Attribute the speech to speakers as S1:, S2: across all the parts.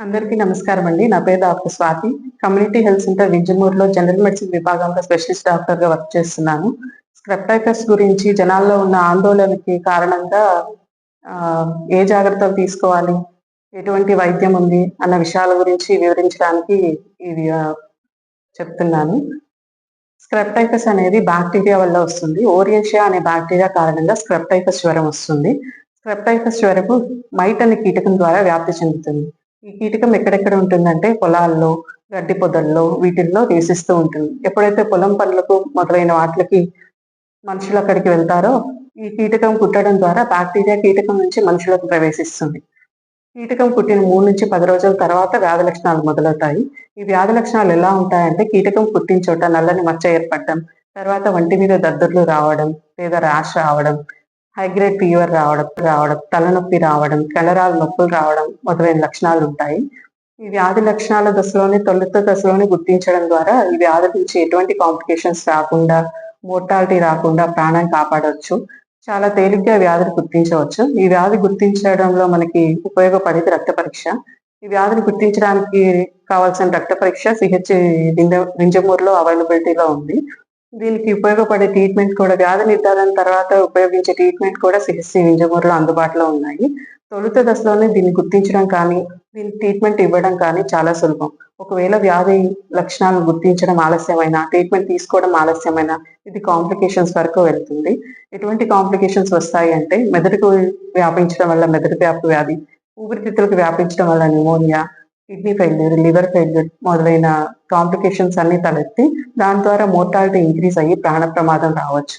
S1: అందరికీ నమస్కారం అండి నా పేరు doctor Swathi. Community health centre వింజమూరులో general medicine విభాగంలో స్పెషలిస్ట్ డాక్టర్గా వర్క్ చేస్తున్నాను. స్క్రెప్టైఫస్ గురించి జనాల్లో ఉన్న ఆందోళనకి కారణంగా ఆ, ఏ జాగ్రత్తలు తీసుకోవాలి? ఎటువంటి వైద్యం ఉంది? అన్న విషయాల గురించి వివరించడానికి ఇది చెప్తున్నాను. స్క్రెప్టైఫస్ అనేది బ్యాక్టీరియా వల్ల వస్తుంది. ఓరియేషియా అనే బ్యాక్టీరియా కారణంగా స్క్రెప్టైఫస్ జ్వరం వస్తుంది. స్క్రెప్టైఫస్ జ్వరము మైట్ అనే కీటకం ద్వారా వ్యాప్తి చెందుతుంది. ఈ కీటకం ఎక్కడెక్కడ ఉంటుందంటే పొలాల్లో గడ్డి పొదల్లో వీటిల్లో నివసిస్తూ ఉంటుంది. ఎప్పుడైతే పొలం పనులకు మొదలైన వాటికి మనుషులు అక్కడికి వెళ్తారో ఈ కీటకం కుట్టడం ద్వారా బ్యాక్టీరియా కీటకం నుంచి మనుషులకు ప్రవేశిస్తుంది. కీటకం కుట్టిన మూడు నుంచి పది రోజుల తర్వాత వ్యాధి లక్షణాలు మొదలవుతాయి. ఈ వ్యాధి లక్షణాలు ఎలా ఉంటాయంటే కీటకం కుట్టిన చోట నల్లని మచ్చ ఏర్పడడం తర్వాత వంటి మీద దద్దుర్లు రావడం లేదా ర్యాష్ రావడం హైగ్రేడ్ ఫీవర్ రావడం రావడం తలనొప్పి రావడం కండరాల నొప్పులు రావడం మొదలైన లక్షణాలు ఉంటాయి. ఈ వ్యాధి లక్షణాల దశలోనే తొలుత దశలోనే గుర్తించడం ద్వారా ఈ వ్యాధి నుంచి ఎటువంటి కాంప్లికేషన్స్ రాకుండా మోర్టాలిటీ రాకుండా ప్రాణాన్ని కాపాడవచ్చు. చాలా తేలిగ్గా వ్యాధిని గుర్తించవచ్చు. ఈ వ్యాధి గుర్తించడంలో మనకి ఉపయోగపడేది రక్త పరీక్ష. ఈ వ్యాధిని గుర్తించడానికి కావాల్సిన రక్త పరీక్ష సిహెచ్ వింజమూరులో అవైలబిలిటీలో ఉంది. దీనికి ఉపయోగపడే ట్రీట్మెంట్ కూడా వ్యాధి నిర్ధారణ తర్వాత ఉపయోగించే ట్రీట్మెంట్ కూడా సిహెచ్సి వింజమూరులో అందుబాటులో ఉన్నాయి. తొలుత దశలోనే దీన్ని గుర్తించడం కానీ దీనికి ట్రీట్మెంట్ ఇవ్వడం కానీ చాలా సులభం. ఒకవేళ వ్యాధి లక్షణాలను గుర్తించడం ఆలస్యమైన ట్రీట్మెంట్ తీసుకోవడం ఆలస్యమైన ఇది కాంప్లికేషన్స్ వరకు వెళ్తుంది. ఎటువంటి కాంప్లికేషన్స్ వస్తాయి అంటే మెదడుకు వ్యాపించడం వల్ల మెదడు వ్యాప్తి వ్యాధి ఊపిరితిత్తులకు వ్యాపించడం వల్ల pneumonia kidney failure liver failure మొదలైన కాంప్లికేషన్స్ అన్ని తలెత్తి దాని ద్వారా మోర్టాలిటీ ఇంక్రీజ్ అయ్యి ప్రాణ ప్రమాదం రావచ్చు.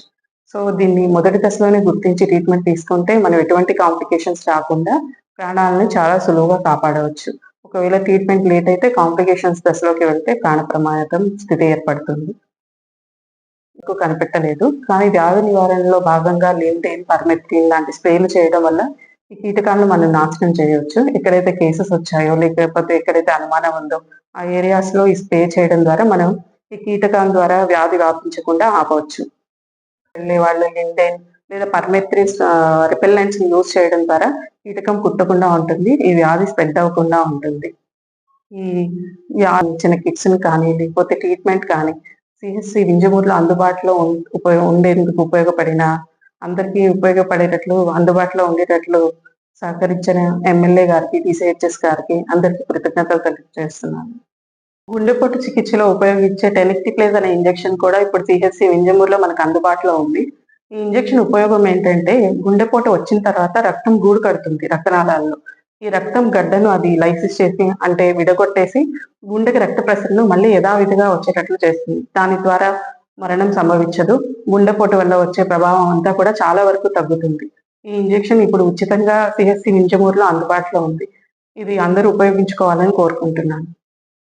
S1: సో దీన్ని మొదటి దశలోనే గుర్తించి ట్రీట్మెంట్ తీసుకుంటే మనం ఎటువంటి కాంప్లికేషన్స్ రాకుండా ప్రాణాలను చాలా సులువుగా కాపాడవచ్చు. ఒకవేళ ట్రీట్మెంట్ లేట్ అయితే కాంప్లికేషన్స్ దశలోకి వెళ్తే ప్రాణ ప్రమాదం స్థితి ఏర్పడుతుంది. ఎక్కువ కనిపెట్టలేదు. కానీ వ్యాధి నివారణలో భాగంగా లింటైన్ పర్మెత్రిన్ లాంటి స్ప్రేలు చేయడం వల్ల ఈ కీటకాలను మనం నాశనం చేయవచ్చు. ఎక్కడైతే కేసెస్ వచ్చాయో లేకపోతే ఎక్కడైతే అనుమానం ఉందో ఆ ఏరియాస్లో ఈ స్ప్రే చేయడం ద్వారా మనం ఈ కీటకాల ద్వారా వ్యాధి వ్యాపించకుండా ఆపవచ్చు. వెళ్ళే వాళ్ళు లిండెన్ లేదా పర్మెత్రిస్ రిపెల్లెంట్స్ యూజ్ చేయడం ద్వారా కీటకం కుట్టకుండా ఉంటుంది. ఈ వ్యాధి స్ప్రెడ్ అవ్వకుండా ఉంటుంది. ఈ వ్యాధి ఇచ్చిన కిట్స్ కానీ లేకపోతే ట్రీట్మెంట్ కానీ సిహెచ్సి వింజమూరులో అందుబాటులో ఉం- ఉపయోగ ఉండేందుకు ఉపయోగపడిన అందరికీ ఉపయోగపడేటట్లు అందుబాటులో ఉండేటట్లు సహకరించిన ఎమ్మెల్యే గారికి టీసీహెచ్ఎస్ గారికి అందరికీ కృతజ్ఞతలు తెలియజేస్తున్నాను. గుండెపోటు చికిత్సలో ఉపయోగించే టెలిక్టిప్లేజ్ అనే ఇంజెక్షన్ కూడా ఇప్పుడు సిహెచ్సి వింజమూరులో మనకు అందుబాటులో ఉంది. ఈ ఇంజెక్షన్ ఉపయోగం ఏంటంటే గుండెపోటు వచ్చిన తర్వాత రక్తం గూడు కడుతుంది రక్తనాళాల్లో. ఈ రక్తం గడ్డను అది లైసిస్ చేసి అంటే విడగొట్టేసి గుండెకి రక్త ప్రసరణ మళ్ళీ యథావిధిగా వచ్చేటట్లు చేస్తుంది. దాని ద్వారా మరణం సంభవించదు. గుండెపోటు వల్ల వచ్చే ప్రభావం అంతా కూడా చాలా వరకు తగ్గుతుంది. ఈ ఇంజెక్షన్ ఇప్పుడు ఉచితంగా సిహెచ్సి నింజమూరులో అందుబాటులో ఉంది. ఇది అందరూ ఉపయోగించుకోవాలని కోరుకుంటున్నాను.